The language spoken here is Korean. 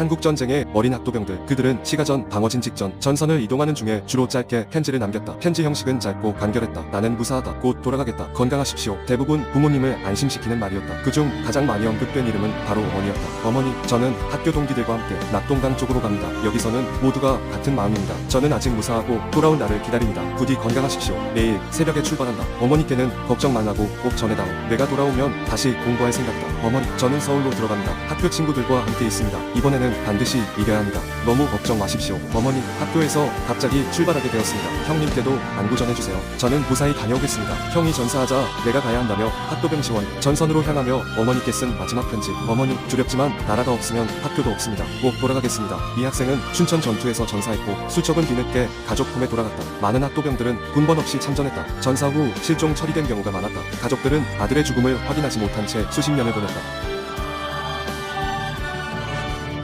한국전쟁의 어린 학도병들. 그들은 시가전 방어진 직전 전선을 이동하는 중에 주로 짧게 편지를 남겼다. 편지 형식은 짧고 간결했다. 나는 무사하다. 곧 돌아가겠다. 건강하십시오. 대부분 부모님을 안심시키는 말이었다. 그중 가장 많이 언급된 이름은 바로 어머니였다. 어머니 저는 학교 동기들과 함께 낙동강 쪽으로 갑니다. 여기서는 모두가 같은 마음입니다. 저는 아직 무사하고 돌아올 날을 기다립니다. 부디 건강하십시오. 내일 새벽에 출발한다. 어머니께는 걱정 말라고 꼭 전해다오 내가 돌아오면 다시 공부할 생각이다. 어머니 저는 서울로 들어갑니다. 학교 친구들과 함께 있습니다. 이번에는 반드시 이겨야 합니다. 너무 걱정 마십시오. 어머니 학교에서 갑자기 출발하게 되었습니다. 형님께도 안부 전해주세요. 저는 무사히 다녀오겠습니다. 형이 전사하자 내가 가야 한다며 학도병 지원 전선으로 향하며 어머니께 쓴 마지막 편지. 어머니 두렵지만 나라가 없으면 학교도 없습니다. 꼭 돌아가겠습니다. 이 학생은 춘천 전투에서 전사했고 수척은 뒤늦게 가족 품에 돌아갔다. 많은 학도병들은 군번 없이 참전했다. 전사 후 실종 처리된 경우가 많았다. 가족들은 아들의 죽음을 확인하지 못한 채 수십 년을 보냈다